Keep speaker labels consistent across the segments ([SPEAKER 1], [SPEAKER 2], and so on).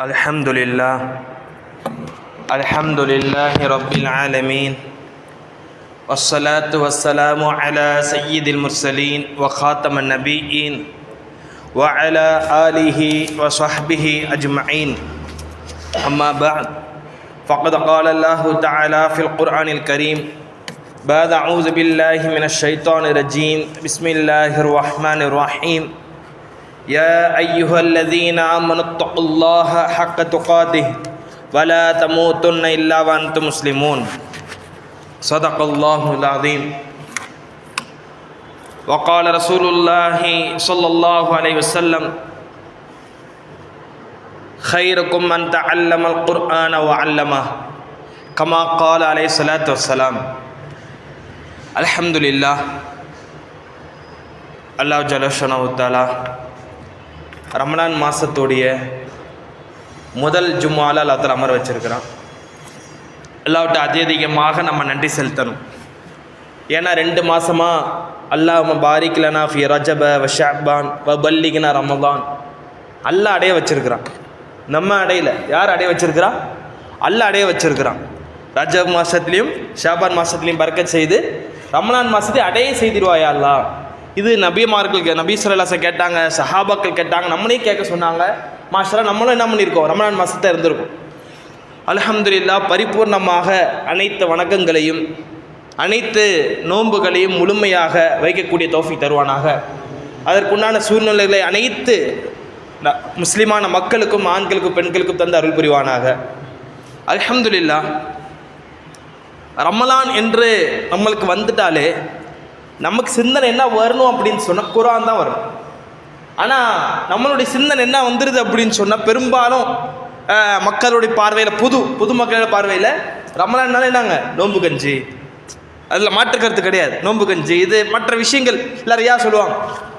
[SPEAKER 1] الحمد لله الحمد لله رب العالمين والصلاة والسلام على سيد المرسلين وخاتم النبيين وعلى آله وصحبه أجمعين أما بعد فقد قال الله تعالى في القرآن الكريم بعد أعوذ بالله من الشيطان الرجيم بسم الله الرحمن الرحيم يا أيها الذين آمنوا اتقوا الله حق تقاته ولا تموتن إلا وأنتم مسلمون صدق الله العظيم وقال رسول الله صلى الله عليه وسلم خيركم من تعلم القرآن وعلمه كما قال عليه الصلاة والسلام الحمد لله الله جل شانه وتعالى ரமணான் மாதத்துடைய முதல் ஜும்மாவில் அல்லாத்தால் அமர வச்சுருக்கிறான் அல்லாவிட்ட அதிகமாக நம்ம நன்றி செலுத்தணும் ஏன்னா ரெண்டு மாதமாக அல்லாஹ் பாரிக்லனா ஃபி ரஜப வ ஷாபான் வ பல்லிகனா ரமதான் அல்ல அடைய வச்சுருக்கிறான் நம்ம அடையில யார் அடைய வச்சுருக்கிறா அல்ல அடைய வச்சுருக்கிறான் ரஜப் மாதத்துலேயும் ஷாபான் மாதத்துலேயும் பறக்க செய்து ரமணான் மாதத்தை அடைய செய்திருவாயா அல்லா இது நபிமார்கள் நபி சொல்லலாசை கேட்டாங்க சஹாபாக்கள் கேட்டாங்க நம்மளே கேட்க சொன்னாங்க மாஸ்டராக நம்மளும் என்ன பண்ணியிருக்கோம் ரமணான் மாதத்தை இருந்திருக்கோம் அலஹம்துல்லா பரிபூர்ணமாக அனைத்து வணக்கங்களையும் அனைத்து நோன்புகளையும் முழுமையாக வைக்கக்கூடிய தோஃபி தருவானாக அதற்குண்டான சூழ்நிலைகளை அனைத்து முஸ்லிமான மக்களுக்கும் ஆண்களுக்கும் பெண்களுக்கும் தந்து அருள் புரிவானாக அலமதுல்லா ரமலான் என்று நம்மளுக்கு வந்துட்டாலே நமக்கு சிந்தனை என்ன வரணும் அப்படின்னு சொன்னால் குரான் தான் வரும் ஆனால் நம்மளுடைய சிந்தனை என்ன வந்துடுது அப்படின்னு சொன்னால் பெரும்பாலும் மக்களுடைய பார்வையில் புது புது மக்களோட பார்வையில் ரமலான்னாலே என்னங்க நோம்பு கஞ்சி அதில் மாற்று கருத்து கிடையாது நோம்பு கஞ்சி இது மற்ற விஷயங்கள் நிறையா சொல்லுவாங்க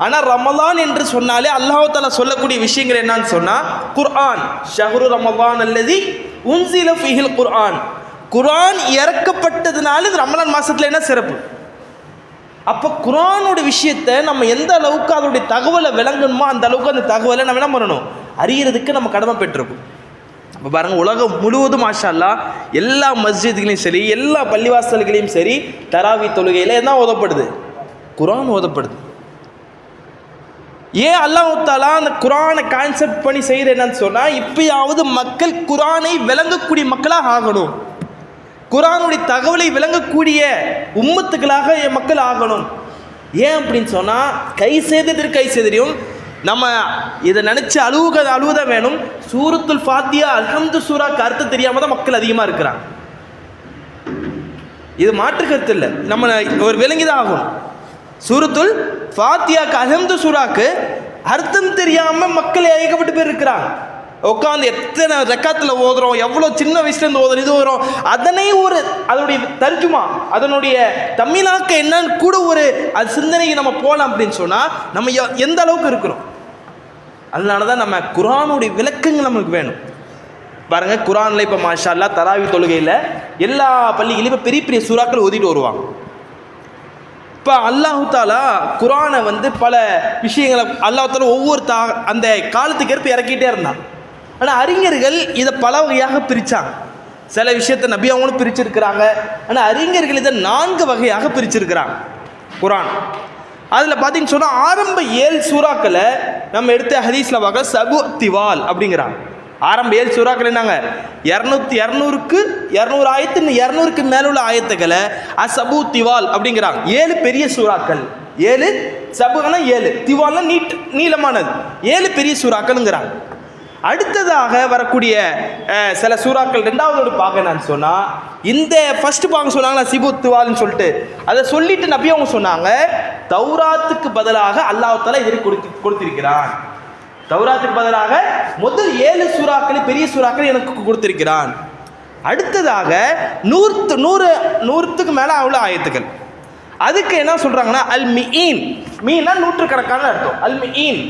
[SPEAKER 1] ஆனால் ரமலான் என்று சொன்னாலே அல்லாஹால சொல்லக்கூடிய விஷயங்கள் என்னன்னு சொன்னால் குர்ஆன் ஷஹரு ரமலான் அல்லது உன்சில ஃபிஹில் குர்ஆன் குர்ஆன் இறக்கப்பட்டதுனால ரமலான் மாதத்தில் என்ன சிறப்பு அப்போ குரானோட விஷயத்தை நம்ம எந்த அளவுக்கு அதோடைய தகவலை விளங்கணுமோ அந்த அளவுக்கு அந்த தகவலை நம்ம என்ன பண்ணணும் அறியறதுக்கு நம்ம கடமை பெற்றுருக்கும் இப்போ பாருங்கள் உலகம் முழுவதும் மாஷால்லா எல்லா மஸ்ஜிதுகளையும் சரி எல்லா பள்ளிவாசல்களையும் சரி தராவி தொழுகையில் என்ன ஓதப்படுது குரான் ஓதப்படுது ஏன் அல்லாஹாலா அந்த குரானை கான்செப்ட் பண்ணி செய்கிற என்னன்னு சொன்னால் இப்பயாவது மக்கள் குரானை விளங்கக்கூடிய மக்களாக ஆகணும் குரானுடைய தகவலை விளங்கக்கூடிய உம்மத்துக்களாக என் மக்கள் ஆகணும் ஏன் அப்படின்னு சொன்னால் கை செய்ததற்கு கை செய்தியும் நம்ம இதை நினச்சி அழுவுக அழுவுத வேணும் சூரத்துல் ஃபாத்தியா அல்ஹம்து சூரா கருத்து தெரியாமல் தான் மக்கள் அதிகமாக இருக்கிறாங்க இது மாற்று கருத்து இல்லை நம்ம ஒரு விளங்கிதான் ஆகும் சூரத்துல் ஃபாத்தியாக்கு அகந்து சூராக்கு அர்த்தம் தெரியாமல் மக்கள் ஏகப்பட்டு பேர் இருக்கிறாங்க உட்காந்து எத்தனை ரெக்காத்தில் ஓதுறோம் எவ்வளோ சின்ன வயசுலேருந்து ஓதுறோம் இது ஓதுறோம் அதனை ஒரு அதனுடைய தர்ஜுமா அதனுடைய தமிழாக்க என்னன்னு கூட ஒரு அது சிந்தனைக்கு நம்ம போகலாம் அப்படின்னு சொன்னால் நம்ம எந்த அளவுக்கு இருக்கிறோம் அதனால தான் நம்ம குரானுடைய விளக்கங்கள் நம்மளுக்கு வேணும் பாருங்கள் குரானில் இப்போ மாஷா தராவி தொழுகையில் எல்லா பள்ளிகளையும் இப்போ பெரிய பெரிய சுறாக்கள் ஓதிட்டு வருவாங்க இப்போ அல்லாஹு தாலா குரானை வந்து பல விஷயங்களை அல்லாஹாலா ஒவ்வொரு தா அந்த காலத்துக்கேற்ப இறக்கிட்டே இருந்தான் ஆனால் அறிஞர்கள் இதை பல வகையாக பிரித்தாங்க சில விஷயத்தை நபி அவங்களும் பிரிச்சிருக்கிறாங்க ஆனால் அறிஞர்கள் இதை நான்கு வகையாக பிரிச்சிருக்கிறாங்க குரான் அதில் பார்த்தீங்கன்னு சொன்னால் ஆரம்ப ஏழு சூறாக்களை நம்ம எடுத்த ஹதீஸில் பார்க்க சகு திவால் அப்படிங்கிறாங்க ஆரம்ப ஏழு சூறாக்கள் என்னங்க இரநூத்தி இரநூறுக்கு இரநூறு ஆயத்து இரநூறுக்கு மேலே உள்ள ஆயத்துக்களை அசபு திவால் அப்படிங்கிறாங்க ஏழு பெரிய சூறாக்கள் ஏழு சபுனா ஏழு திவால்னா நீட் நீளமானது ஏழு பெரிய சூறாக்கள்ங்கிறாங்க அடுத்ததாக வரக்கூடிய சில சூறாக்கள் ரெண்டாவது ஒரு பாக நான் சொன்னால் இந்த ஃபஸ்ட்டு பாங்க சொன்னாங்களா சிபு திவால்னு சொல்லிட்டு அதை சொல்லிட்டு நபி அவங்க சொன்னாங்க தௌராத்துக்கு பதிலாக அல்லாஹால இதற்கு கொடுத்து கொடுத்திருக்கிறான் தௌராத்துக்கு பதிலாக முதல் ஏழு சூறாக்கள் பெரிய சூறாக்கள் எனக்கு கொடுத்திருக்கிறான் அடுத்ததாக நூறு நூறு நூறுத்துக்கு மேலே அவ்வளோ ஆயத்துக்கள் அதுக்கு என்ன சொல்கிறாங்கன்னா அல் மீன் மீன்னா கணக்கான அர்த்தம் அல் மீன்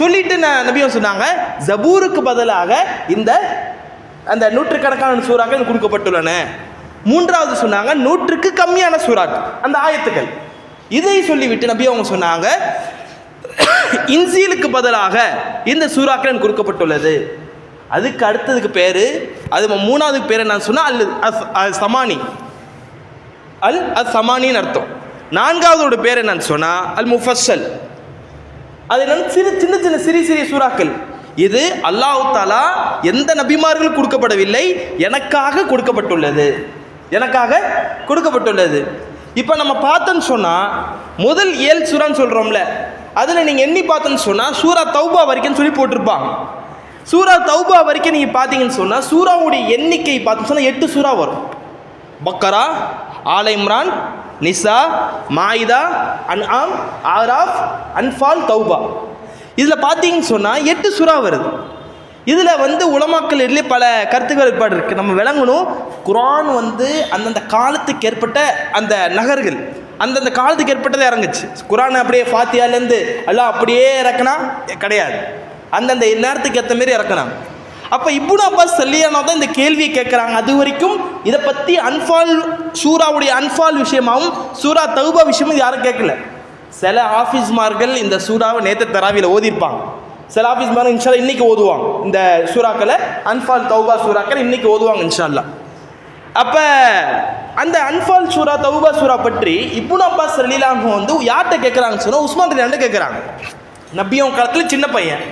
[SPEAKER 1] சொல்லிட்டு நான் நபியும் சொன்னாங்க ஜபூருக்கு பதிலாக இந்த அந்த நூற்றுக்கணக்கான சூறாக்கள் கொடுக்கப்பட்டுள்ளன மூன்றாவது சொன்னாங்க நூற்றுக்கு கம்மியான சூறாக்கள் அந்த ஆயத்துக்கள் இதை சொல்லிவிட்டு நபி அவங்க சொன்னாங்க இன்சீலுக்கு பதிலாக இந்த சூறாக்கள் கொடுக்கப்பட்டுள்ளது அதுக்கு அடுத்ததுக்கு பேர் அது மூணாவதுக்கு பேர் என்னன்னு சொன்னால் அல் அஸ் சமானி அல் அஸ் சமானின்னு அர்த்தம் நான்காவதோட பேர் என்னன்னு சொன்னால் அல் முஃபஸல் அது சிறு சின்ன சின்ன சிறிய சிறிய சூறாக்கள் இது அல்லாஹு தாலா எந்த நபிமார்கள் கொடுக்கப்படவில்லை எனக்காக கொடுக்கப்பட்டுள்ளது எனக்காக கொடுக்கப்பட்டுள்ளது இப்போ நம்ம பார்த்தோன்னு சொன்னால் முதல் ஏல் சூறான்னு சொல்கிறோம்ல அதில் நீங்கள் எண்ணி பார்த்தோன்னு சொன்னால் சூரா தௌபா வரைக்கும் சொல்லி போட்டிருப்பாங்க சூரா தௌபா வரைக்கும் நீங்கள் பார்த்தீங்கன்னு சொன்னால் சூறாவுடைய எண்ணிக்கை பார்த்தோம்னு சொன்னால் எட்டு சூறா வரும் பக்கரா ஆல் இம்ரான் நிசா மாயிதா அன் ஆம் ஆராஃப் அன்ஃபால் தௌபா இதில் பார்த்தீங்கன்னு சொன்னால் எட்டு சுறா வருது இதில் வந்து உலமாக்கள் இடையிலே பல கருத்துக்கள் ஏற்பாடு இருக்குது நம்ம விளங்கணும் குரான் வந்து அந்தந்த காலத்துக்கு ஏற்பட்ட அந்த நகர்கள் அந்தந்த காலத்துக்கு ஏற்பட்டதை இறங்குச்சு குரான் அப்படியே ஃபாத்தியாலேருந்து எல்லாம் அப்படியே இறக்குனா கிடையாது அந்தந்த நேரத்துக்கு ஏற்ற மாரி இறக்குனாங்க அப்போ இப்னு அப்பாஸ் சொல்லியானா தான் இந்த கேள்வியை கேட்குறாங்க அது வரைக்கும் இதை பற்றி அன்ஃபால் சூராவுடைய அன்ஃபால் விஷயமாகவும் சூரா தௌபா விஷயமும் யாரும் கேட்கல சில ஆஃபீஸ்மார்கள் இந்த சூறாவை நேற்று தராவியில் ஓதிருப்பாங்க சில ஆஃபீஸ் ஆஃபீஸ்மார்கள் இன்ஷால்லா இன்றைக்கி ஓதுவாங்க இந்த சூறாக்களை அன்ஃபால் தௌபா சூறாக்கள் இன்றைக்கி ஓதுவாங்க இன்ஷால்லா அப்போ அந்த அன்ஃபால் சூரா தௌபா சூரா பற்றி இப்னு அப்பா சல்லிலாங்க வந்து யார்கிட்ட கேட்குறாங்கன்னு சொன்னால் உஸ்மான் ரெண்டு கேட்குறாங்க நபியும் காலத்தில் சின்ன பையன்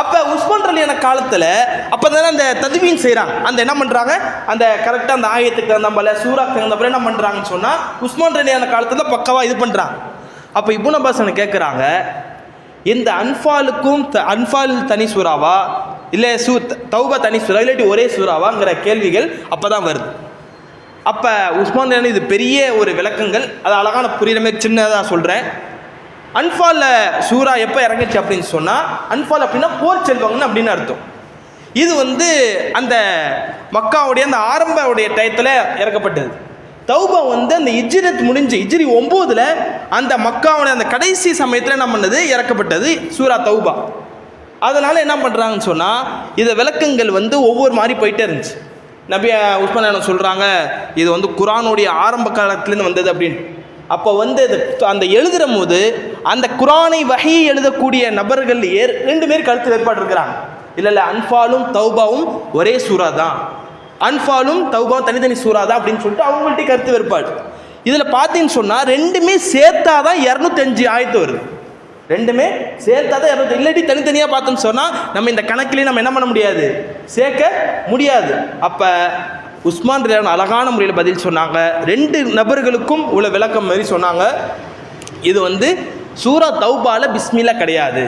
[SPEAKER 1] அப்போ உஸ்மான் ரலியான காலத்தில் அப்போ தானே அந்த ததுவீன் செய்கிறாங்க அந்த என்ன பண்ணுறாங்க அந்த கரெக்டாக அந்த ஆயத்துக்கு தகுந்த போல சூறாக்கு தகுந்த என்ன பண்ணுறாங்கன்னு சொன்னால் உஸ்மான் ரலியான காலத்தில் பக்கவாக இது பண்ணுறாங்க அப்போ இபுன் அப்பாசனை கேட்குறாங்க இந்த அன்ஃபாலுக்கும் த அன்ஃபால் தனி சூறாவா இல்லை சூ தௌபா தனி சூறா இல்லாட்டி ஒரே சூறாவாங்கிற கேள்விகள் அப்போ தான் வருது அப்போ உஸ்மான் இது பெரிய ஒரு விளக்கங்கள் அது அழகான புரியுற மாதிரி சின்னதாக சொல்கிறேன் அன்ஃபாலில் சூரா எப்போ இறங்குச்சு அப்படின்னு சொன்னால் அன்ஃபால் அப்படின்னா போர் செல்வாங்கன்னு அப்படின்னு அர்த்தம் இது வந்து அந்த மக்காவுடைய அந்த ஆரம்பவுடைய டயத்தில் இறக்கப்பட்டது தௌபா வந்து அந்த இஜ்ரத் முடிஞ்சு இஜ்ரி ஒம்போதில் அந்த மக்காவுடைய அந்த கடைசி சமயத்தில் என்ன பண்ணது இறக்கப்பட்டது சூரா தௌபா அதனால் என்ன பண்ணுறாங்கன்னு சொன்னால் இதை விளக்கங்கள் வந்து ஒவ்வொரு மாதிரி போயிட்டே இருந்துச்சு நபி உஸ்மான் சொல்கிறாங்க இது வந்து குரானுடைய ஆரம்ப காலத்துலேருந்து வந்தது அப்படின்னு அப்போ வந்து அது அந்த எழுதுகிற போது அந்த குரானை வகையை எழுதக்கூடிய நபர்கள் ஏர் ரெண்டு பேர் கருத்து வேறுபாடு இருக்கிறாங்க இல்லை இல்லை அன்ஃபாலும் தௌபாவும் ஒரே சூறா தான் அன்ஃபாலும் தௌபாவும் தனித்தனி சூறா தான் அப்படின்னு சொல்லிட்டு அவங்கள்ட்ட கருத்து வேறுபாடு இதில் பார்த்தீங்கன்னு சொன்னால் ரெண்டுமே சேர்த்தா தான் இரநூத்தஞ்சு ஆயத்து வருது ரெண்டுமே சேர்த்தா தான் இரநூத்தி இல்லாட்டி தனித்தனியாக பார்த்தோம்னு சொன்னால் நம்ம இந்த கணக்கிலேயே நம்ம என்ன பண்ண முடியாது சேர்க்க முடியாது அப்போ உஸ்மான் ரிலான் அழகான முறையில் பதில் சொன்னாங்க ரெண்டு நபர்களுக்கும் உள்ள விளக்கம் மாதிரி சொன்னாங்க இது வந்து சூரா தௌபால பிஸ்மிலா கிடையாது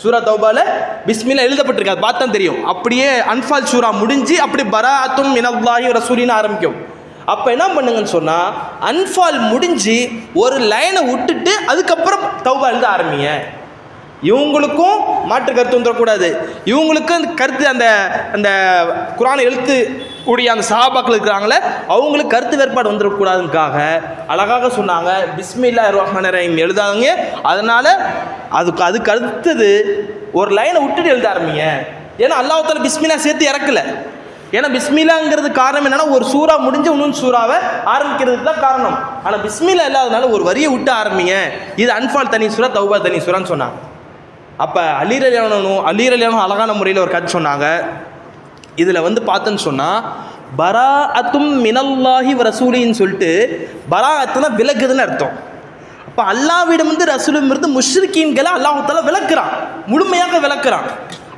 [SPEAKER 1] சூரா தௌபால பிஸ்மிலா எழுதப்பட்டிருக்காது பார்த்தா தெரியும் அப்படியே அன்ஃபால் சூரா முடிஞ்சு அப்படி பராத்தும் ஒரு சூரியனை ஆரம்பிக்கும் அப்போ என்ன பண்ணுங்கன்னு சொன்னால் அன்ஃபால் முடிஞ்சு ஒரு லைனை விட்டுட்டு அதுக்கப்புறம் தௌபா எழுத ஆரம்பிங்க இவங்களுக்கும் மாற்று கருத்து வந்துடக்கூடாது இவங்களுக்கும் அந்த கருத்து அந்த அந்த குரான் எழுத்து கூடிய அந்த சாபாக்கள் இருக்கிறாங்களே அவங்களுக்கு கருத்து வேறுபாடு வந்துடக்கூடாதுக்காக அழகாக சொன்னாங்க பிஸ்மில்லா ரஹ்மான் ரஹீம் எழுதாதவங்க அதனால் அதுக்கு அதுக்கு அடுத்தது ஒரு லைனை விட்டுட்டு எழுத ஆரம்பிங்க ஏன்னா அல்லாஹத்தால் பிஸ்மிலா சேர்த்து இறக்கலை ஏன்னா பிஸ்மிலாங்கிறது காரணம் என்னென்னா ஒரு சூறா முடிஞ்ச இன்னும் சூறாவை ஆரம்பிக்கிறதுக்கு தான் காரணம் ஆனால் பிஸ்மிலா இல்லாதனால ஒரு வரியை விட்டு ஆரம்பிங்க இது அன்ஃபால் தனி சூறா தௌபா தனி சூறான்னு சொன்னாங்க அப்போ அலீரலியானும் அலீரலியானும் அழகான முறையில் ஒரு கதை சொன்னாங்க இதில் வந்து பார்த்தேன்னு சொன்னால் பரா அத்தும் மினல்லாஹி ரசூலின்னு சொல்லிட்டு பரா அத்துனா விலகுதுன்னு அர்த்தம் அப்போ அல்லாவிடம் வந்து ரசூலும் இருந்து முஷ்ரிக்கீன்களை அல்லாஹால விளக்குறான் முழுமையாக விளக்குறான்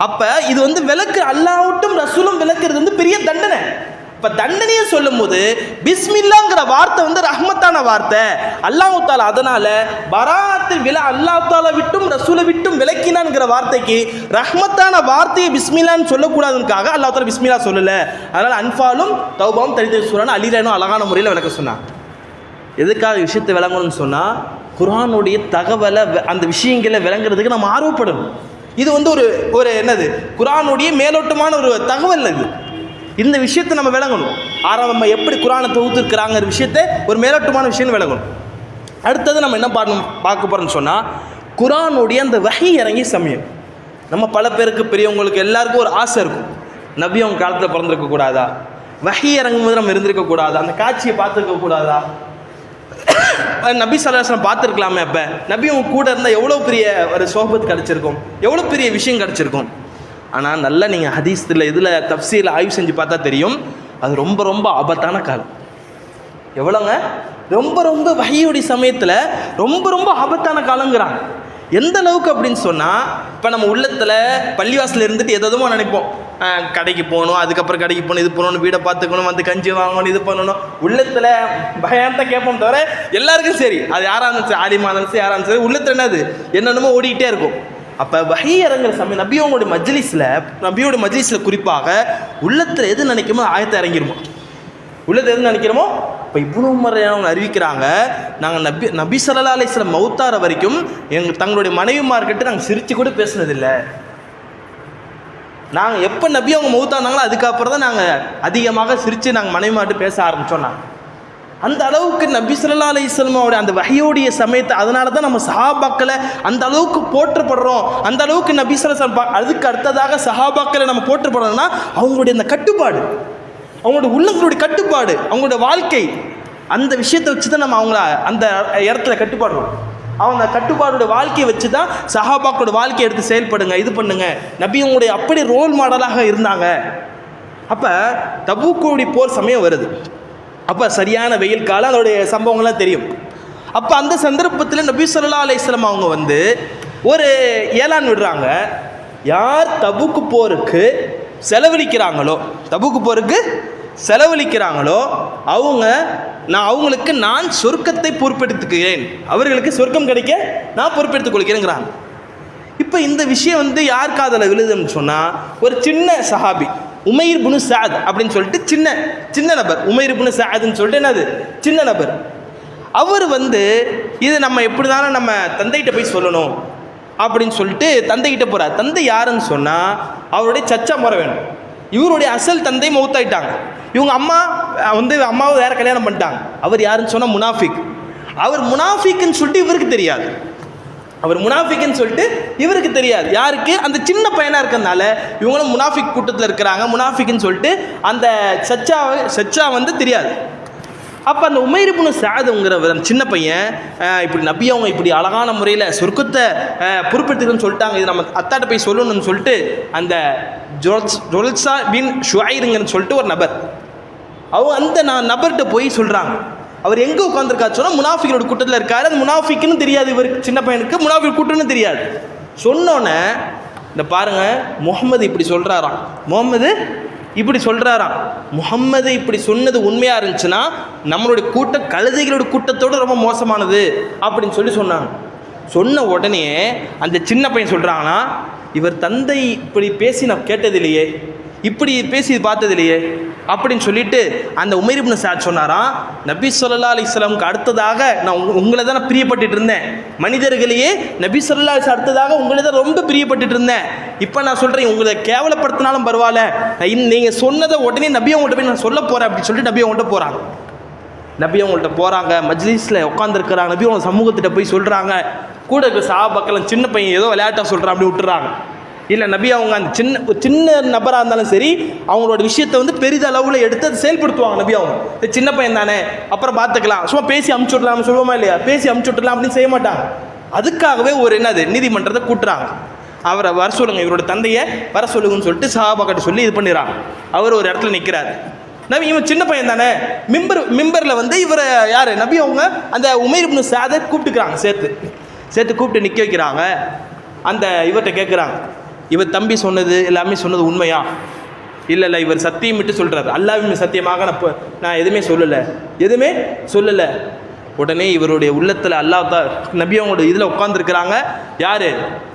[SPEAKER 1] அப்போ இது வந்து விளக்கு அல்லாவட்டும் ரசூலும் விளக்குறது வந்து பெரிய தண்டனை இப்போ தண்டனையை சொல்லும் போது பிஸ்மில்லாங்கிற வார்த்தை வந்து ரஹ்மத்தான வார்த்தை அல்லாஹு தாலா அதனால பராத்து வில அல்லாஹு தாலா விட்டும் ரசூலை விட்டும் விளக்கினான்ங்கிற வார்த்தைக்கு ரஹ்மத்தான வார்த்தையை பிஸ்மில்லான்னு சொல்லக்கூடாதுக்காக அல்லாஹ் தாலா பிஸ்மில்லா சொல்லலை அதனால் அன்பாலும் தௌபாவும் தனித்தனி சூறான அலிலானும் அழகான முறையில் விளக்க சொன்னான் எதுக்காக விஷயத்தை விளங்கணும்னு சொன்னால் குரானுடைய தகவலை அந்த விஷயங்களை விளங்குறதுக்கு நம்ம ஆர்வப்படணும் இது வந்து ஒரு ஒரு என்னது குரானுடைய மேலோட்டமான ஒரு தகவல் இது இந்த விஷயத்தை நம்ம விளங்கணும் நம்ம எப்படி குரானை தொகுத்துருக்கிறாங்கிற விஷயத்தை ஒரு மேலோட்டமான விஷயம் விளங்கணும் அடுத்தது நம்ம என்ன பாடணும் பார்க்க போகிறோம்னு சொன்னால் குரானுடைய அந்த வகை இறங்கி சமயம் நம்ம பல பேருக்கு பெரியவங்களுக்கு எல்லாருக்கும் ஒரு ஆசை இருக்கும் நபி அவங்க காலத்தில் பிறந்திருக்க கூடாதா வகை இறங்கும்போது நம்ம இருந்திருக்கக்கூடாதா அந்த காட்சியை பார்த்துருக்க கூடாதா நபி சலாசனம் பார்த்துருக்கலாமே அப்போ நபி உங்க கூட இருந்தால் எவ்வளோ பெரிய ஒரு சோபத்து கிடச்சிருக்கும் எவ்வளோ பெரிய விஷயம் கிடச்சிருக்கும் ஆனால் நல்லா நீங்கள் ஹதீஸில் இதில் தப்சியில் ஆய்வு செஞ்சு பார்த்தா தெரியும் அது ரொம்ப ரொம்ப ஆபத்தான காலம் எவ்வளோங்க ரொம்ப ரொம்ப வகையுடைய சமயத்தில் ரொம்ப ரொம்ப ஆபத்தான காலங்கிறாங்க எந்த அளவுக்கு அப்படின்னு சொன்னால் இப்போ நம்ம உள்ளத்தில் பள்ளிவாசல் இருந்துட்டு எதோ நினைப்போம் கடைக்கு போகணும் அதுக்கப்புறம் கடைக்கு போகணும் இது போகணும் வீடை பார்த்துக்கணும் வந்து கஞ்சி வாங்கணும் இது பண்ணணும் உள்ளத்தில் பயத்தை கேட்போம் தவிர எல்லாருக்கும் சரி அது யாராக இருந்துச்சு ஆலிமா இருந்துச்சு யாராக இருந்துச்சு உள்ளத்தில் என்னது என்னென்னமோ ஓடிக்கிட்டே இருக்கும் அப்போ வகை இறங்குற சமயம் நபியோட மஜ்லிஸில் நபியோட மஜ்லிஸில் குறிப்பாக உள்ளத்தில் எது நினைக்குமோ ஆயத்தை இறங்கிடுமா உள்ளத்தில் எது நினைக்கிறோமோ இப்போ இவ்வளோ முறையானவங்க அறிவிக்கிறாங்க நாங்கள் நபி நபி சல்லா சில மௌத்தார வரைக்கும் எங்கள் தங்களுடைய மனைவிமார்கிட்ட நாங்கள் சிரித்து கூட பேசுனதில்லை நாங்கள் எப்போ நபி அவங்க மௌத்தானாங்களோ அதுக்கப்புறம் தான் நாங்கள் அதிகமாக சிரித்து நாங்கள் மனைவி மாட்டு பேச ஆரம்பித்தோம் நாங்கள் அந்த அளவுக்கு நபி சொல்லா அலி இஸ்லமாவோட அந்த வகையோடைய சமயத்தை அதனால தான் நம்ம சஹாபாக்களை அந்த அளவுக்கு போற்றப்படுறோம் அந்த அளவுக்கு நபி சொல்லா அதுக்கு அடுத்ததாக சஹாபாக்களை நம்ம போற்றப்படுறோம்னா அவங்களுடைய அந்த கட்டுப்பாடு அவங்களுடைய உள்ளங்களுடைய கட்டுப்பாடு அவங்களுடைய வாழ்க்கை அந்த விஷயத்தை வச்சு தான் நம்ம அவங்கள அந்த இடத்துல கட்டுப்பாடுறோம் அவங்க கட்டுப்பாடோட வாழ்க்கையை வச்சு தான் சஹாபாக்களோட வாழ்க்கையை எடுத்து செயல்படுங்க இது பண்ணுங்க நபி அவங்களுடைய அப்படி ரோல் மாடலாக இருந்தாங்க அப்போ தபுக்கோடி போர் சமயம் வருது அப்போ சரியான வெயில் காலம் அதோடைய சம்பவங்கள்லாம் தெரியும் அப்போ அந்த சந்தர்ப்பத்தில் நபி சொல்லா அலையம் அவங்க வந்து ஒரு ஏலான் விடுறாங்க யார் தபுக்கு போருக்கு செலவழிக்கிறாங்களோ தபுக்கு போருக்கு செலவழிக்கிறாங்களோ அவங்க நான் அவங்களுக்கு நான் சொர்க்கத்தை பொறுப்பெடுத்துக்கிறேன் அவர்களுக்கு சொர்க்கம் கிடைக்க நான் பொறுப்பெடுத்துக் கொள்கிறேங்கிறாங்க இப்போ இந்த விஷயம் வந்து யார் காதில் விழுதுன்னு சொன்னால் ஒரு சின்ன சஹாபி உமைர் புனு சாத் அப்படின்னு சொல்லிட்டு சின்ன சின்ன நபர் உமைர் புனு சாதுன்னு சொல்லிட்டு என்னது சின்ன நபர் அவர் வந்து இது நம்ம எப்படி தானே நம்ம தந்தைகிட்ட போய் சொல்லணும் அப்படின்னு சொல்லிட்டு தந்தைகிட்ட போகிறார் தந்தை யாருன்னு சொன்னால் அவருடைய சச்சா முறை வேணும் இவருடைய அசல் தந்தை மௌத்தாயிட்டாங்க இவங்க அம்மா வந்து அம்மாவை வேறு கல்யாணம் பண்ணிட்டாங்க அவர் யாருன்னு சொன்னால் முனாஃபிக் அவர் முனாஃபிக்குன்னு சொல்லிட்டு இவருக்கு தெரியாது அவர் முனாஃபிக்னு சொல்லிட்டு இவருக்கு தெரியாது யாருக்கு அந்த சின்ன பையனாக இருக்கிறதுனால இவங்களும் முனாஃபிக் கூட்டத்தில் இருக்கிறாங்க முனாஃபிக்னு சொல்லிட்டு அந்த சச்சா சச்சா வந்து தெரியாது அப்போ அந்த உமைரிபுனு சாதுங்கிறவர் அந்த சின்ன பையன் இப்படி நபி அவங்க இப்படி அழகான முறையில் சொர்க்கத்தை பொறுப்பெடுத்துக்கன்னு சொல்லிட்டாங்க இது நம்ம அத்தாட்ட போய் சொல்லணும்னு சொல்லிட்டு அந்த ஜொல்சா பின் ஷுவாயிருங்கன்னு சொல்லிட்டு ஒரு நபர் அவங்க அந்த நான் நபர்கிட்ட போய் சொல்கிறாங்க அவர் எங்கே உட்காந்துருக்காரு சொன்னால் முனாஃபிகளோட கூட்டத்தில் இருக்கார் அது முனாஃபிக்குன்னு தெரியாது இவருக்கு சின்ன பையனுக்கு முனாஃபி கூட்டம்னு தெரியாது சொன்னோன்னே இந்த பாருங்க முகமது இப்படி சொல்கிறாராம் முகமது இப்படி சொல்கிறாராம் முகம்மது இப்படி சொன்னது உண்மையாக இருந்துச்சுன்னா நம்மளுடைய கூட்டம் கழுதைகளோட கூட்டத்தோடு ரொம்ப மோசமானது அப்படின்னு சொல்லி சொன்னாங்க சொன்ன உடனே அந்த சின்ன பையன் சொல்கிறாங்கன்னா இவர் தந்தை இப்படி பேசி நான் கேட்டதில்லையே இப்படி பேசி பார்த்தது இல்லையே அப்படின்னு சொல்லிட்டு அந்த உமைரிப்னு சார் சொன்னாராம் நபி சொல்லா அலிஸ்லாமுக்கு அடுத்ததாக நான் உங்களை தான் நான் பிரியப்பட்டு இருந்தேன் மனிதர்களையே நபி சொல்லா அலிஸ் அடுத்ததாக உங்களை தான் ரொம்ப பிரியப்பட்டு இருந்தேன் இப்போ நான் சொல்கிறேன் உங்களை கேவலப்படுத்தினாலும் பரவாயில்ல நான் நீங்கள் சொன்னதை உடனே நபி அவங்கள்ட்ட போய் நான் சொல்ல போகிறேன் அப்படின்னு சொல்லிட்டு நபி அவங்கள்ட்ட போகிறாங்க நபி அவங்கள்ட்ட போகிறாங்க மஜ்லீஸில் உட்காந்துருக்குறாங்க நபி அவங்க சமூகத்திட்ட போய் சொல்கிறாங்க கூட இருக்கிற சாபாக்கெல்லாம் சின்ன பையன் ஏதோ விளையாட்டாக சொல்கிறான் அப்படி விட்டுறாங்க இல்லை நபி அவங்க அந்த சின்ன சின்ன நபராக இருந்தாலும் சரி அவங்களோட விஷயத்தை வந்து பெரிதளவில் எடுத்து அதை செயல்படுத்துவாங்க நபி அவங்க சின்ன பையன் தானே அப்புறம் பார்த்துக்கலாம் சும்மா பேசி அமுச்சு விடலாம் சொல்லுவோமா இல்லையா பேசி அமுச்சு விடலாம் அப்படின்னு செய்ய மாட்டாங்க அதுக்காகவே ஒரு என்னது நீதிமன்றத்தை கூட்டுறாங்க அவரை வர சொல்லுங்க இவரோட தந்தையை வர சொல்லுங்கன்னு சொல்லிட்டு சாபாக்கிட்ட சொல்லி இது பண்ணிடுறாங்க அவர் ஒரு இடத்துல நிற்கிறாரு நபி இவன் சின்ன பையன் தானே மிம்பர் மிம்பரில் வந்து இவரை யார் நபி அவங்க அந்த உமைர் இப்னு சாதை கூப்பிட்டுக்கிறாங்க சேர்த்து சேர்த்து கூப்பிட்டு நிற்க வைக்கிறாங்க அந்த இவர்கிட்ட கேட்குறாங்க இவர் தம்பி சொன்னது எல்லாமே சொன்னது உண்மையா இல்லை இல்லை இவர் சத்தியம் விட்டு சொல்கிறார் அல்லாவின் சத்தியமாக நான் நான் எதுவுமே சொல்லலை எதுவுமே சொல்லலை உடனே இவருடைய உள்ளத்தில் அல்லா தா நபி அவங்களோட இதில் உட்காந்துருக்கிறாங்க யார்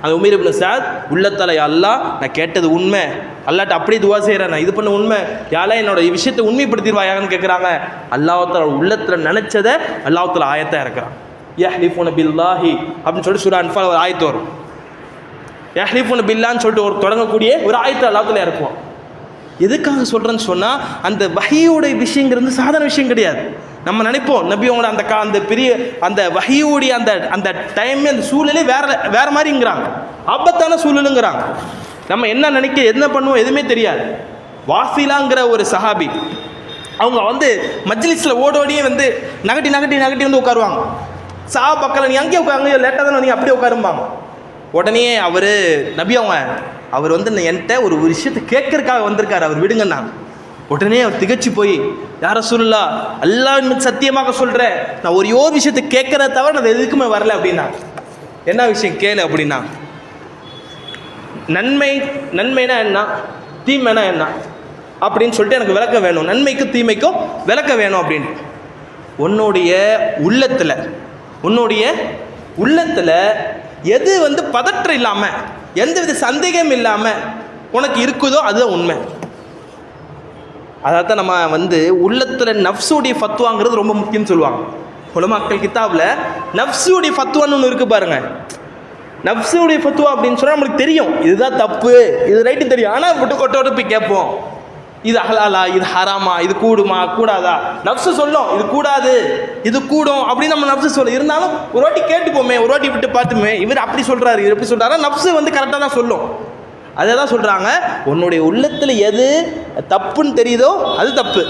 [SPEAKER 1] அந்த உமீர் இப்னு சாத் உள்ளத்தில் அல்லா நான் கேட்டது உண்மை அல்லாட்ட அப்படியே துவா செய்கிறேன் நான் இது பண்ண உண்மை யாரா என்னோடய விஷயத்தை உண்மைப்படுத்திடுவா யாருன்னு கேட்குறாங்க அல்லாவத்தில் உள்ளத்தில் நினச்சதை அல்லாவத்தில் ஆயத்தான் இருக்கிறான் ஏஹ் லிஃபோன பில்லாஹி அப்படின்னு சொல்லிட்டு சுரா அன்பால் ஒரு ஆயத்து வரும் எஹ்லிஃபுன் பில்லான்னு சொல்லிட்டு ஒரு தொடங்கக்கூடிய ஒரு ஆயத்த அல்லாத்துல இருக்கும் எதுக்காக சொல்கிறேன்னு சொன்னால் அந்த வகையோடைய விஷயங்கிறது சாதாரண விஷயம் கிடையாது நம்ம நினைப்போம் நபி அவங்களோட அந்த கா அந்த பெரிய அந்த வகையோடைய அந்த அந்த டைம் அந்த சூழலே வேற வேற மாதிரிங்கிறாங்க ஆபத்தான சூழலுங்கிறாங்க நம்ம என்ன நினைக்க என்ன பண்ணுவோம் எதுவுமே தெரியாது வாசிலாங்கிற ஒரு சஹாபி அவங்க வந்து மஜ்லிஸில் ஓடோடியே வந்து நகட்டி நகட்டி நகட்டி வந்து உட்காருவாங்க சா பக்கல நீ அங்கேயே உட்காருங்க லேட்டாக தானே நீங்கள் அப்படியே உட்காரும்பாங்க உடனே அவர் நபி அவங்க அவர் வந்து என்கிட்ட ஒரு விஷயத்தை கேட்கறக்காக வந்திருக்காரு அவர் விடுங்க நான் உடனே அவர் திகச்சு போய் யார சொல்லா எல்லாம் சத்தியமாக சொல்கிறேன் நான் ஒரே ஒரு விஷயத்தை கேட்கறத தவிர நான் எதுக்குமே வரல அப்படின்னா என்ன விஷயம் கேளு அப்படின்னா நன்மை நன்மைனா என்ன தீமைனா என்ன அப்படின்னு சொல்லிட்டு எனக்கு விளக்க வேணும் நன்மைக்கும் தீமைக்கும் விளக்க வேணும் அப்படின்னு உன்னுடைய உள்ளத்தில் உன்னுடைய உள்ளத்தில் எது வந்து பதற்றம் இல்லாமல் எந்தவித சந்தேகம் இல்லாமல் உனக்கு இருக்குதோ அதுதான் உண்மை அதாவது நம்ம வந்து உள்ளத்தில் நஃப்ஸுடைய ஃபத்துவாங்கிறது ரொம்ப முக்கியம்னு சொல்லுவாங்க உலமாக்கள் கித்தாவில் நஃப்ஸுடைய ஃபத்துவான்னு ஒன்று இருக்குது பாருங்கள் நஃப்ஸுடைய ஃபத்துவா அப்படின்னு சொன்னால் நம்மளுக்கு தெரியும் இதுதான் தப்பு இது ரைட்டு தெரியும் ஆனால் விட்டு கொட்டோட போய் கேட்போம் இது அகலாலா இது ஹராமா இது கூடுமா கூடாதா நப்சு சொல்லும் இது கூடாது இது கூடும் அப்படின்னு நம்ம நப்சு சொல்லும் இருந்தாலும் ஒரு வாட்டி கேட்டுப்போமே ஒரு வாட்டி விட்டு பார்த்துமே இவர் அப்படி சொல்கிறாரு இவர் எப்படி சொல்கிறாரு நப்சு வந்து கரெக்டாக தான் சொல்லும் அதை தான் சொல்கிறாங்க உன்னுடைய உள்ளத்தில் எது தப்புன்னு தெரியுதோ அது தப்பு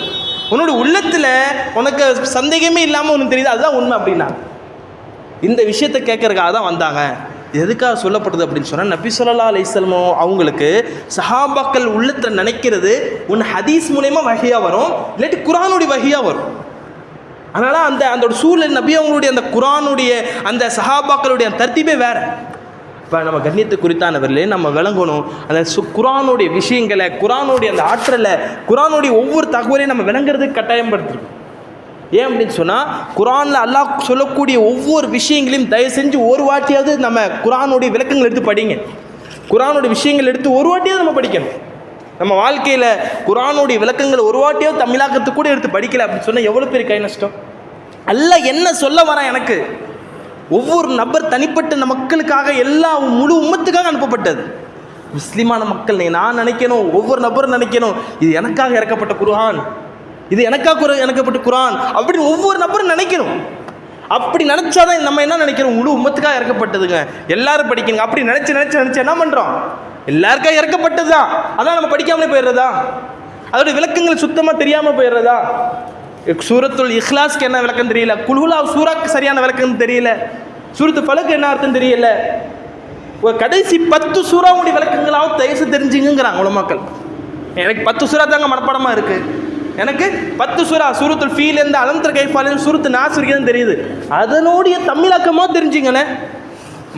[SPEAKER 1] உன்னோட உள்ளத்தில் உனக்கு சந்தேகமே இல்லாமல் ஒன்று தெரியுது அதுதான் உண்மை அப்படின்னா இந்த விஷயத்தை கேட்கறதுக்காக தான் வந்தாங்க எதுக்காக சொல்லப்படுது அப்படின்னு சொன்னால் நபி சொல்லலா அலைசல்மோ அவங்களுக்கு சஹாபாக்கள் உள்ளத்தில் நினைக்கிறது ஒன்று ஹதீஸ் மூலயமா வகையாக வரும் இல்லாட்டி குரானுடைய வகையாக வரும் அதனால் அந்த அந்த சூழல் நபி அவங்களுடைய அந்த குரானுடைய அந்த சஹாபாக்களுடைய தர்த்திப்பே வேறு இப்போ நம்ம கண்ணியத்து குறித்தானவர்களே நம்ம விளங்கணும் அந்த சு குரானுடைய விஷயங்களை குரானுடைய அந்த ஆற்றலை குரானுடைய ஒவ்வொரு தகவலையும் நம்ம விளங்குறதுக்கு கட்டாயப்படுத்திருக்கோம் ஏன் அப்படின்னு சொன்னால் குரானில் அல்லாஹ் சொல்லக்கூடிய ஒவ்வொரு விஷயங்களையும் தயவு செஞ்சு ஒரு வாட்டியாவது நம்ம குரானுடைய விளக்கங்கள் எடுத்து படிங்க குரானுடைய விஷயங்கள் எடுத்து ஒரு வாட்டியாவது நம்ம படிக்கணும் நம்ம வாழ்க்கையில் குரானுடைய விளக்கங்கள் ஒரு வாட்டியாவது தமிழாக்கத்து கூட எடுத்து படிக்கல அப்படின்னு சொன்னால் எவ்வளோ பெரிய கை நஷ்டம் அல்ல என்ன சொல்ல வரான் எனக்கு ஒவ்வொரு நபர் தனிப்பட்ட மக்களுக்காக எல்லா முழு உம்மத்துக்காக அனுப்பப்பட்டது முஸ்லீமான மக்கள் நான் நினைக்கணும் ஒவ்வொரு நபரும் நினைக்கணும் இது எனக்காக இறக்கப்பட்ட குருஹான் இது எனக்கா குர எனக்கப்பட்ட குரான் அப்படின்னு ஒவ்வொரு நபரும் நினைக்கணும் அப்படி நினைச்சாதான் நம்ம என்ன நினைக்கிறோம் முழு உம்மத்துக்காக இறக்கப்பட்டதுங்க எல்லாரும் படிக்கணும் அப்படி நினச்சி நினச்சி நினைச்சு என்ன பண்ணுறோம் எல்லாருக்கா இறக்கப்பட்டது தான் அதான் நம்ம படிக்காமலே போயிடுறதா அதோட விளக்கங்கள் சுத்தமாக தெரியாமல் போயிடுறதா சூரத்துல் இஹ்லாஸ்க்கு என்ன விளக்கம் தெரியல குல்ஹுலா சூராக்கு சரியான விளக்கம் தெரியல சூரத்து பழுக்கு என்ன அர்த்தம் தெரியல ஒரு கடைசி பத்து சூறாவுடைய விளக்கங்களாவது தயசு தெரிஞ்சுங்கிறாங்க உலமாக்கள் எனக்கு பத்து சூறா தாங்க மனப்பாடமாக இருக்குது எனக்கு பத்து சுரா ஃபீல் ஃபீலேருந்து அலந்தர் கைஃபாலேருந்து சுருத்து நாசிரிக்கன்னு தெரியுது அதனுடைய தமிழாக்கமோ தெரிஞ்சுங்கண்ணே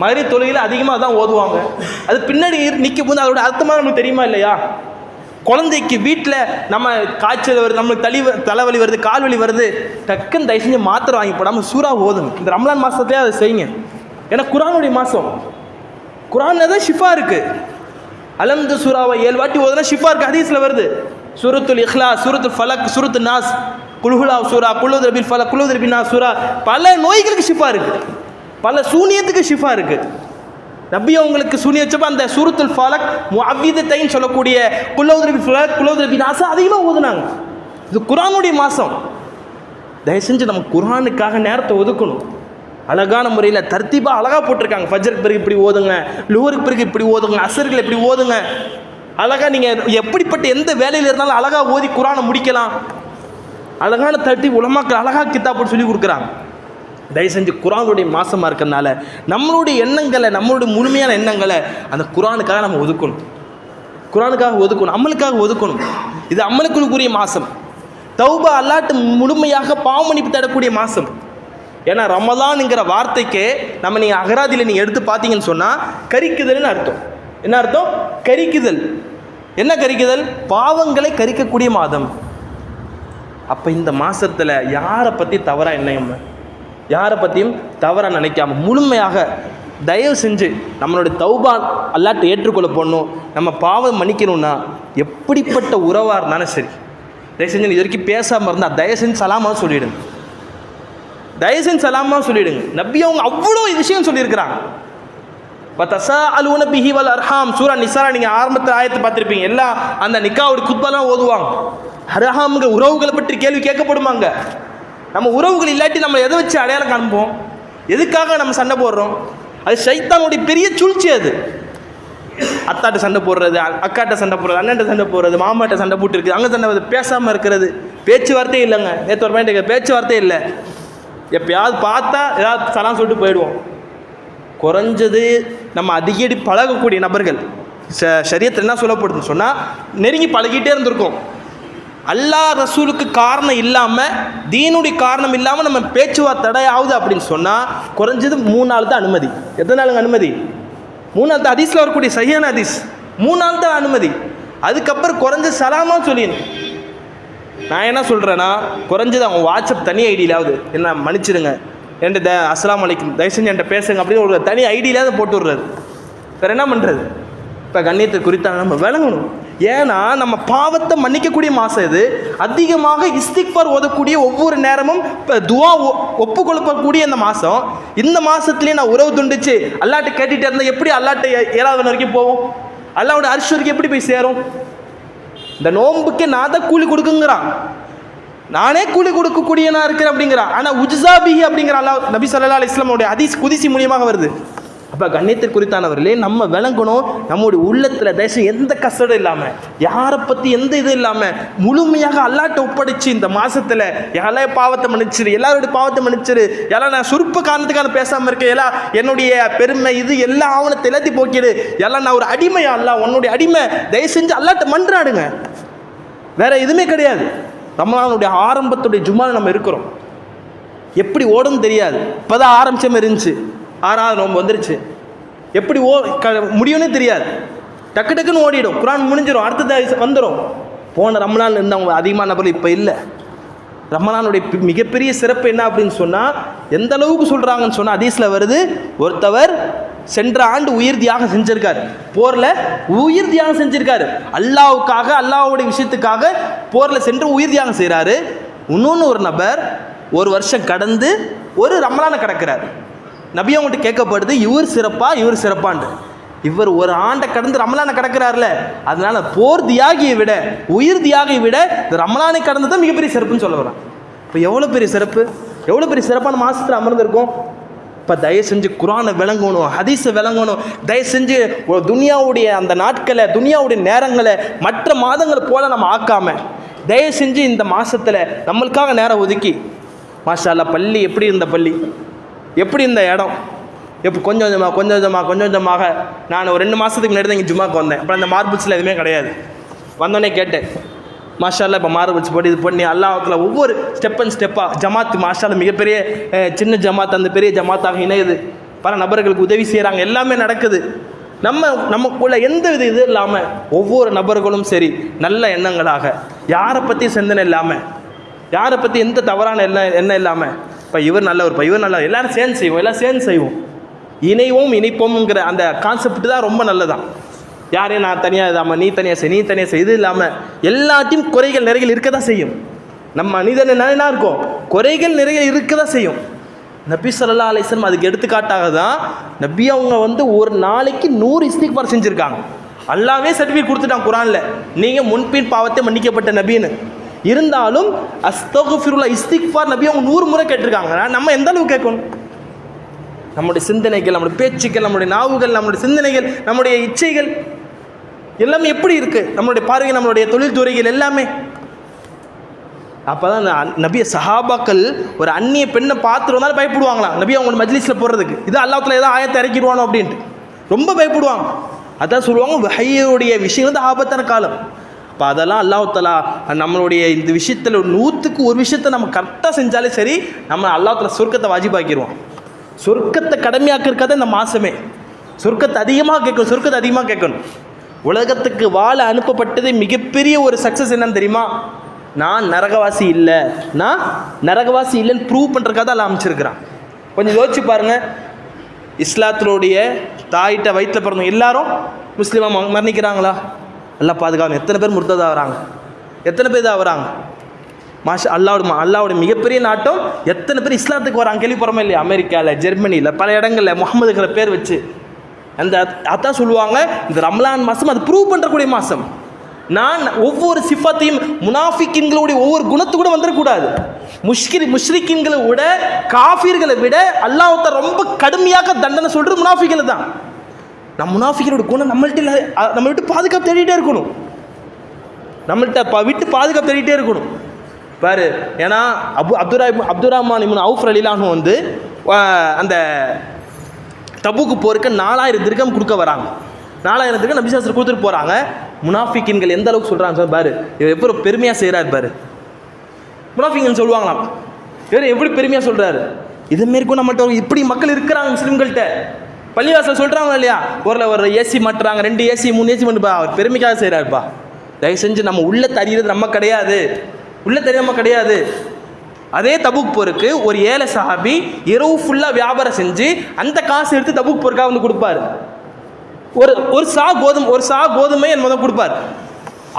[SPEAKER 1] மாதிரி தொழுகையில் அதிகமாக தான் ஓதுவாங்க அது பின்னாடி நிற்கும் போது அதோட அர்த்தமாக நமக்கு தெரியுமா இல்லையா குழந்தைக்கு வீட்டில் நம்ம காய்ச்சல் வருது நம்மளுக்கு தலி தலைவலி வருது கால் வலி வருது டக்குன்னு தயவு செஞ்சு மாத்திரை வாங்கி போடாமல் சூறா ஓதுங்க இந்த ரம்லான் மாதத்துலேயே அதை செய்யுங்க ஏன்னா குரானுடைய மாதம் குரானில் தான் ஷிஃபா இருக்குது அலம்து சூறாவை ஏழு வாட்டி ஓதுனா ஷிஃபா இருக்குது ஹதீஸில் வருது சுருத்துல் இஹ்லா சுருத்து ஃபலக் சுருத்து நாஸ் குழுகுலா சூரா குழுதிரபில் ஃபலக் குழுதிரபின் நாஸ் சூரா பல நோய்களுக்கு ஷிஃபா இருக்குது பல சூனியத்துக்கு ஷிஃபா இருக்குது நபி அவங்களுக்கு சூனிய வச்சப்போ அந்த சூரத்துல் ஃபலக் அவ்விதத்தைன்னு சொல்லக்கூடிய ஃபலக் ஃபாலக் குலோதரபி நாசா அதிகமாக ஓதுனாங்க இது குரானுடைய மாதம் தயவு செஞ்சு நம்ம குரானுக்காக நேரத்தை ஒதுக்கணும் அழகான முறையில் தர்த்திப்பாக அழகாக போட்டிருக்காங்க ஃபஜருக்கு பிறகு இப்படி ஓதுங்க லுவருக்கு பிறகு இப்படி ஓதுங்க அசர்கள் இப்படி ஓதுங்க அழகாக நீங்கள் எப்படிப்பட்ட எந்த வேலையில் இருந்தாலும் அழகாக ஓதி குரானை முடிக்கலாம் அழகான தட்டி உலமாக்கள் அழகாக போட்டு சொல்லி கொடுக்குறாங்க தயவு செஞ்சு குரானுடைய மாசமாக இருக்கிறதுனால நம்மளுடைய எண்ணங்களை நம்மளுடைய முழுமையான எண்ணங்களை அந்த குரானுக்காக நம்ம ஒதுக்கணும் குரானுக்காக ஒதுக்கணும் அம்மலுக்காக ஒதுக்கணும் இது அம்மலுக்குள்ளுக்குரிய மாதம் தௌபா அல்லாட்டு முழுமையாக பாவமணிப்பு தரக்கூடிய மாதம் ஏன்னா ரமலான்ங்கிற வார்த்தைக்கே நம்ம நீங்கள் அகராதியில் நீங்கள் எடுத்து பார்த்தீங்கன்னு சொன்னால் கறிக்குதல்னு அர்த்தம் என்ன அர்த்தம் கரிக்குதல் என்ன கரிக்குதல் பாவங்களை கரிக்கக்கூடிய மாதம் அப்போ இந்த மாதத்தில் யாரை பற்றி தவறாக என்னையும் யாரை பற்றியும் தவறாக நினைக்காம முழுமையாக தயவு செஞ்சு நம்மளுடைய தௌபா அல்லாட்டை ஏற்றுக்கொள்ள போடணும் நம்ம பாவம் மன்னிக்கணும்னா எப்படிப்பட்ட உறவாக இருந்தாலும் சரி தயவு செஞ்சு இது வரைக்கும் பேசாமல் இருந்தால் தயவு செஞ்சு சலாமாக சொல்லிவிடுங்க தயவு செஞ்சு சலாமாக சொல்லிவிடுங்க நபி அவங்க அவ்வளோ விஷயம் சொல்லியிருக்கிறாங்க பத்தசா அலுவன வல் அர்ஹாம் சூரா நிசாரா நீங்கள் ஆரம்பத்தில் ஆயத்தை பார்த்துருப்பீங்க எல்லா அந்த நிக்காவோட குத்பாலாம் ஓதுவாங்க அர்ஹாம்ங்க உறவுகளை பற்றி கேள்வி கேட்கப்படுமாங்க நம்ம உறவுகள் இல்லாட்டி நம்ம எதை வச்சு அடையாளம் காண்போம் எதுக்காக நம்ம சண்டை போடுறோம் அது சைத்தானுடைய பெரிய சூழ்ச்சி அது அத்தாட்ட சண்டை போடுறது அக்காட்ட சண்டை போடுறது அண்ணன்ட்ட சண்டை போடுறது மாமாட்ட சண்டை போட்டுருக்குது அங்கே சண்டை பேசாமல் இருக்கிறது பேச்சுவார்த்தையே இல்லைங்க நேற்று ஒரு பையன் பேச்சுவார்த்தையே இல்லை எப்பயாவது பார்த்தா ஏதாவது சலாம் சொல்லிட்டு போயிடுவோம் குறைஞ்சது நம்ம அடிக்கடி பழகக்கூடிய நபர்கள் ச சரியத்தில் என்ன சொல்லப்படுதுன்னு சொன்னால் நெருங்கி பழகிட்டே இருந்திருக்கோம் அல்லா ரசூலுக்கு காரணம் இல்லாமல் தீனுடைய காரணம் இல்லாமல் நம்ம பேச்சுவார்த்தை தடையாவது அப்படின்னு சொன்னால் குறைஞ்சது மூணு நாள் தான் அனுமதி எத்தனை நாளுங்க அனுமதி மூணு நாள் தான் ஹதீஸில் வரக்கூடிய சையான அதிஸ் மூணு நாள் தான் அனுமதி அதுக்கப்புறம் குறைஞ்ச சலாமா சொல்லிடணும் நான் என்ன சொல்கிறேன்னா குறைஞ்சது அவங்க வாட்ஸ்அப் தனி ஐடியிலாவது என்ன மன்னிச்சிடுங்க என்று த அஸ்லாம் அலைக்கும் தயவு செஞ்சு என்கிட்ட பேசுங்க அப்படின்னு ஒரு தனி ஐடியில அதை போட்டு விடுறது வேறு என்ன பண்ணுறது இப்போ கண்ணியத்தை குறித்தால் நம்ம விளங்கணும் ஏன்னா நம்ம பாவத்தை மன்னிக்கக்கூடிய மாதம் இது அதிகமாக இஸ்திக்பார் ஓதக்கூடிய ஒவ்வொரு நேரமும் இப்போ துவா ஒப்பு கொடுக்கக்கூடிய அந்த மாதம் இந்த மாதத்துலேயே நான் உறவு துண்டிச்சு அல்லாட்டை கேட்டுகிட்டே இருந்தால் எப்படி அல்லாட்ட ஏழாவது வரைக்கும் போவோம் அல்லாவோட அரிசி வரைக்கும் எப்படி போய் சேரும் இந்த நோம்புக்கு நான் தான் கூலி கொடுக்குங்கிறான் நானே கூலி கொடுக்கக்கூடியனா இருக்கிறேன் அப்படிங்கிறா ஆனால் பிஹி அப்படிங்கிற அல்லா நபி சல்லா அலி இஸ்லாமுடைய அதிஸ் குதிசி மூலியமாக வருது அப்போ குறித்தானவர்களே நம்ம விளங்கணும் நம்முடைய உள்ளத்தில் தேசம் எந்த கஷ்டம் இல்லாமல் யாரை பற்றி எந்த இது இல்லாமல் முழுமையாக அல்லாட்டை ஒப்படைச்சு இந்த மாதத்தில் எல்லா பாவத்தை மன்னிச்சிரு எல்லாருடைய பாவத்தை மன்னிச்சிரு எல்லாம் நான் சுருப்பு காரணத்துக்காக பேசாமல் இருக்கேன் எல்லாம் என்னுடைய பெருமை இது எல்லா ஆவணத்தை எல்லாத்தையும் போக்கிடு எல்லாம் நான் ஒரு அடிமையா அல்ல உன்னுடைய அடிமை தயவு செஞ்சு அல்லாட்டை மன்றாடுங்க வேற எதுவுமே கிடையாது ரமலானுடைய ஆரம்பத்துடைய ஜும்மா நம்ம இருக்கிறோம் எப்படி ஓடும் தெரியாது இப்போ தான் இருந்துச்சு ஆறாவது நோம்பு வந்துருச்சு எப்படி ஓ க முடியும்னே தெரியாது டக்கு டக்குன்னு ஓடிடும் குரான் முடிஞ்சிடும் அடுத்த அடுத்தது வந்துடும் போன ரமலான் இருந்தவங்க அதிகமான நபர்கள் இப்போ இல்லை ரமலானுடைய மிகப்பெரிய சிறப்பு என்ன அப்படின்னு சொன்னால் எந்த அளவுக்கு சொல்கிறாங்கன்னு சொன்னால் அதீஸில் வருது ஒருத்தவர் சென்ற ஆண்டு உயிர் தியாகம் செஞ்சிருக்காரு போரில் உயிர் தியாகம் செஞ்சிருக்காரு அல்லாவுக்காக அல்லாவுடைய விஷயத்துக்காக போரில் சென்று உயிர் தியாகம் செய்கிறாரு இன்னொன்று ஒரு நபர் ஒரு வருஷம் கடந்து ஒரு ரமலான கிடக்கிறார் நபி அவங்கள்ட்ட கேட்கப்படுது இவர் சிறப்பா இவர் சிறப்பாண்டு இவர் ஒரு ஆண்டை கடந்து ரமலானை கடக்கிறார்ல அதனால போர் தியாகியை விட உயிர் தியாகியை விட இந்த ரமலானை கடந்து தான் மிகப்பெரிய சிறப்புன்னு சொல்ல வரோம் இப்போ எவ்வளோ பெரிய சிறப்பு எவ்வளோ பெரிய சிறப்பான மாதத்தில் அமர்ந்திருக்கும் இப்போ தயவு செஞ்சு குரானை விளங்கணும் ஹதீஸை விளங்கணும் தயவு செஞ்சு துனியாவுடைய அந்த நாட்களை துனியாவுடைய நேரங்களை மற்ற மாதங்கள் போல் நம்ம ஆக்காமல் தயவு செஞ்சு இந்த மாதத்தில் நம்மளுக்காக நேரம் ஒதுக்கி மாஷால்லா பள்ளி எப்படி இருந்த பள்ளி எப்படி இருந்த இடம் எப்போ கொஞ்சம் கொஞ்சமாக கொஞ்சம் கொஞ்சமாக கொஞ்சம் கொஞ்சமாக நான் ஒரு ரெண்டு மாதத்துக்கு முன்னாடி தான் இங்கே ஜுமாக்கு வந்தேன் அப்புறம் அந்த மார்பிள்ஸில் எதுவுமே கிடையாது வந்தோடனே கேட்டேன் மாஷால இப்போ மாறு வச்சு போட்டு இது பண்ணி அல்லாஹத்தில் ஒவ்வொரு ஸ்டெப் அண்ட் ஸ்டெப்பாக ஜமாத் மாஷால மிகப்பெரிய சின்ன ஜமாத் அந்த பெரிய ஜமாத்தாக இணையுது பல நபர்களுக்கு உதவி செய்கிறாங்க எல்லாமே நடக்குது நம்ம நமக்குள்ள எந்த வித இது இல்லாமல் ஒவ்வொரு நபர்களும் சரி நல்ல எண்ணங்களாக யாரை பற்றி சிந்தனை இல்லாமல் யாரை பற்றி எந்த தவறான எண்ணம் எண்ணம் இல்லாமல் இப்போ இவர் நல்லவர் இப்போ இவர் நல்லவர் எல்லோரும் சேர்ந்து செய்வோம் எல்லாம் சேர்ந்து செய்வோம் இணைவோம் இணைப்போம்ங்கிற அந்த கான்செப்ட் தான் ரொம்ப நல்லதான் யாரையும் நான் தனியாக இல்லாமல் நீ தனியாக செய் நீ தனியாக செய் இது இல்லாமல் எல்லாத்தையும் குறைகள் நிறைகள் இருக்க தான் செய்யும் நம்ம மனிதன் என்ன இருக்கும் குறைகள் நிறைய இருக்க தான் செய்யும் நபி சொல்லா அலிஸ்லம் அதுக்கு எடுத்துக்காட்டாக தான் நபி அவங்க வந்து ஒரு நாளைக்கு நூறு இஸ்திக்பார் செஞ்சுருக்காங்க அல்லாவே சர்டிஃபிகேட் கொடுத்துட்டான் குரானில் நீங்கள் முன்பின் பாவத்தை மன்னிக்கப்பட்ட நபின்னு இருந்தாலும் அஸ்தகுஃபிருல்லா இஸ்திக்ஃபார் நபி அவங்க நூறு முறை கேட்டிருக்காங்க நம்ம எந்த அளவுக்கு கேட்கணும் நம்முடைய சிந்தனைகள் நம்முடைய பேச்சுக்கள் நம்முடைய நாவுகள் நம்முடைய சிந்தனைகள் நம்முடைய இச்சைகள் எல்லாமே எப்படி இருக்குது நம்மளுடைய பார்வை நம்மளுடைய தொழில் துறைகள் எல்லாமே அப்போதான் தான் நபிய சஹாபாக்கள் ஒரு அந்நிய பெண்ணை பார்த்துருந்தாலும் வந்தாலும் பயப்படுவாங்களாம் நபி அவங்க மஜ்லிஸில் போடுறதுக்கு இது அல்லாத்துல ஏதாவது ஆயத்தை இறக்கிடுவானோ அப்படின்ட்டு ரொம்ப பயப்படுவாங்க அதான் சொல்லுவாங்க வகையுடைய விஷயம் வந்து ஆபத்தான காலம் இப்போ அதெல்லாம் அல்லாஹத்தலா நம்மளுடைய இந்த விஷயத்தில் நூற்றுக்கு ஒரு விஷயத்த நம்ம கரெக்டாக செஞ்சாலே சரி நம்ம அல்லாஹத்தில் சொர்க்கத்தை வாஜிபாக்கிடுவோம் சொர்க்கத்தை கடமையாக்கிறக்காத இந்த மாதமே சொர்க்கத்தை அதிகமாக கேட்கணும் சொர்க்கத்தை அதிகமாக கேட்கணும் உலகத்துக்கு வாழ அனுப்பப்பட்டது மிகப்பெரிய ஒரு சக்ஸஸ் என்னன்னு தெரியுமா நான் நரகவாசி இல்லை நான் நரகவாசி இல்லைன்னு ப்ரூவ் பண்ணுறக்காக தான் அமைச்சிருக்கிறான் கொஞ்சம் யோசிச்சு பாருங்கள் இஸ்லாத்தினுடைய தாயிட்ட வயிற்றில் பிறந்த எல்லாரும் முஸ்லீமாக மரணிக்கிறாங்களா நல்லா பாதுகாக்கணும் எத்தனை பேர் முருத்ததாக வராங்க எத்தனை பேர் தான் வராங்க மாஷா அல்லாவோட அல்லாவோட மிகப்பெரிய நாட்டம் எத்தனை பேர் இஸ்லாத்துக்கு வராங்க கேள்விப்படுறோமே இல்லையா அமெரிக்காவில் ஜெர்மனியில் பல இடங்களில் முகமதுகளை பேர் வச்சு அந்த அதான் சொல்லுவாங்க இந்த ரம்லான் மாதம் அது ப்ரூவ் பண்ணுறக்கூடிய மாதம் நான் ஒவ்வொரு சிஃபத்தையும் முனாஃபிக்கின்களுடைய ஒவ்வொரு குணத்து கூட வந்துடக்கூடாது முஷ்கிரி முஷ்ரிக்கின்களை விட காஃபிர்களை விட அல்லாஹத்த ரொம்ப கடுமையாக தண்டனை சொல்கிறது முனாஃபிகளை தான் நம் முனாஃபிகளோட குணம் நம்மள்கிட்ட நம்ம விட்டு பாதுகாப்பு தேடிகிட்டே இருக்கணும் நம்மள்கிட்ட விட்டு பாதுகாப்பு தேடிகிட்டே இருக்கணும் பாரு ஏன்னா அபு அப்துரா அப்துல் ரஹ்மான் இவன் அவுஃப் அலிலாகும் வந்து அந்த தபுக்கு போருக்கு நாலாயிரம் திருக்கம் கொடுக்க வராங்க நாலாயிரம் திருக்கம் நபிசாஸ்திரம் கொடுத்துட்டு போகிறாங்க முனாஃபிக்கின்கள் எந்த அளவுக்கு சொல்கிறாங்க சார் பாரு இவர் எப்படி பெருமையாக செய்கிறார் பாரு முனாஃபிக்கின் சொல்லுவாங்களாம் இவர் எப்படி பெருமையாக சொல்கிறாரு இது கூட நம்மகிட்ட இப்படி மக்கள் இருக்கிறாங்க முஸ்லீம்கள்ட்ட பள்ளிவாசல் சொல்கிறாங்க இல்லையா ஒரு ஒரு ஏசி மாட்டுறாங்க ரெண்டு ஏசி மூணு ஏசி மட்டுப்பா அவர் பெருமைக்காக செய்கிறாருப்பா தயவு செஞ்சு நம்ம உள்ள தறியது நம்ம கிடையாது உள்ள தெரியாமல் கிடையாது அதே தபுக் போருக்கு ஒரு ஏழை சஹாபி இரவு ஃபுல்லாக வியாபாரம் செஞ்சு அந்த காசு எடுத்து தபுக் போருக்காக வந்து கொடுப்பார் ஒரு ஒரு சா கோதுமை ஒரு சா கோதுமை என் முதல் கொடுப்பார்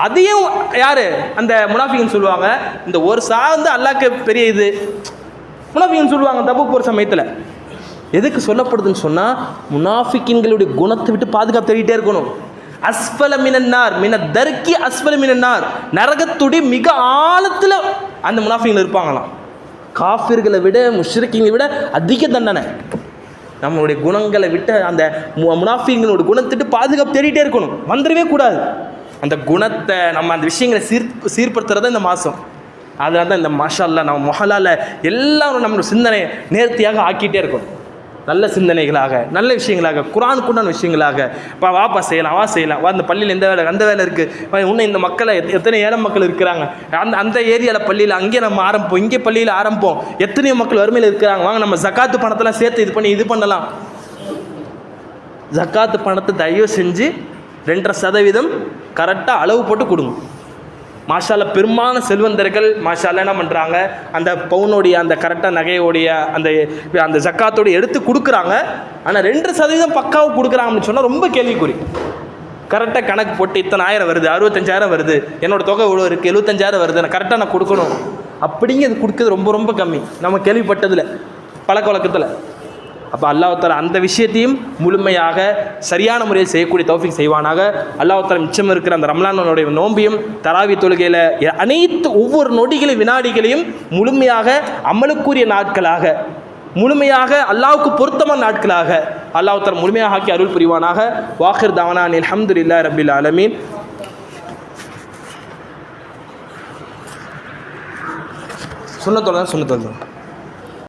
[SPEAKER 1] அதையும் யார் அந்த முனாஃபிகன் சொல்லுவாங்க இந்த ஒரு சா வந்து அல்லாக்கு பெரிய இது முனாஃபிகன் சொல்லுவாங்க தபுக் போர் சமயத்தில் எதுக்கு சொல்லப்படுதுன்னு சொன்னால் முனாஃபிக்கின்களுடைய குணத்தை விட்டு பாதுகாப்பு தேடிட்டே இருக்கணும் அஸ்பல மினன்னார் மின தர்க்கி அஸ்பல மினன்னார் நரகத்துடி மிக ஆழத்தில் அந்த முனாஃபிகள் இருப்பாங்களாம் காஃபிர்களை விட முஷ்ரிக்கிங்களை விட அதிக தண்டனை நம்மளுடைய குணங்களை விட்டு அந்த முனாஃபிங்களோட குணத்திட்டு பாதுகாப்பு தேடிட்டே இருக்கணும் வந்துடவே கூடாது அந்த குணத்தை நம்ம அந்த விஷயங்களை சீர் சீர்படுத்துறது இந்த மாதம் அதனால தான் இந்த மஷாலா நம்ம மொஹலால எல்லாரும் நம்மளோட சிந்தனை நேர்த்தியாக ஆக்கிட்டே இருக்கணும் நல்ல சிந்தனைகளாக நல்ல விஷயங்களாக குரானுக்குண்டான விஷயங்களாக பா வாப்பா செய்யலாம் வா செய்யலாம் வா அந்த பள்ளியில் எந்த வேலை அந்த வேலை இருக்குது இன்னும் இந்த மக்களை எத்தனை ஏழை மக்கள் இருக்கிறாங்க அந்த அந்த ஏரியாவில் பள்ளியில் அங்கேயே நம்ம ஆரம்பிப்போம் இங்கே பள்ளியில் ஆரம்பிப்போம் எத்தனையோ மக்கள் வறுமையில் இருக்கிறாங்க வாங்க நம்ம ஜக்காத்து பணத்தெல்லாம் சேர்த்து இது பண்ணி இது பண்ணலாம் ஜக்காத்து பணத்தை தயவு செஞ்சு ரெண்டரை சதவீதம் கரெக்டாக அளவு போட்டு கொடுங்க மாஷால பெரும்பாலான செல்வந்தர்கள் மாஷால என்ன பண்ணுறாங்க அந்த பவுனுடைய அந்த கரெக்டாக நகையோடைய அந்த அந்த ஜக்காத்தோடைய எடுத்து கொடுக்குறாங்க ஆனால் ரெண்டு சதவீதம் பக்காவும் கொடுக்குறாங்கன்னு சொன்னால் ரொம்ப கேள்விக்குறி கரெக்டாக கணக்கு போட்டு இத்தனை ஆயிரம் வருது அறுபத்தஞ்சாயிரம் வருது என்னோடய தொகை இவ்வளோ இருக்குது எழுபத்தஞ்சாயிரம் வருது நான் கரெக்டாக நான் கொடுக்கணும் அப்படிங்கிறது கொடுக்குறது ரொம்ப ரொம்ப கம்மி நம்ம கேள்விப்பட்டதில் பழக்க வழக்கத்தில் அப்போ அல்லாஹால அந்த விஷயத்தையும் முழுமையாக சரியான முறையில் செய்யக்கூடிய தௌஃபிக் செய்வானாக அல்லாஹால மிச்சம் இருக்கிற அந்த ரம்லானுடைய நோம்பியும் தராவி தொழுகையில் அனைத்து ஒவ்வொரு நொடிகளையும் வினாடிகளையும் முழுமையாக அமலுக்குரிய நாட்களாக முழுமையாக அல்லாவுக்கு பொருத்தமான நாட்களாக அல்லாஹால முழுமையாக ஆக்கி அருள் புரிவானாக வாஹிர் தாவனான் இல்லா ரபில் அலமீன் சொன்ன தொடர் சொன்ன தொழில்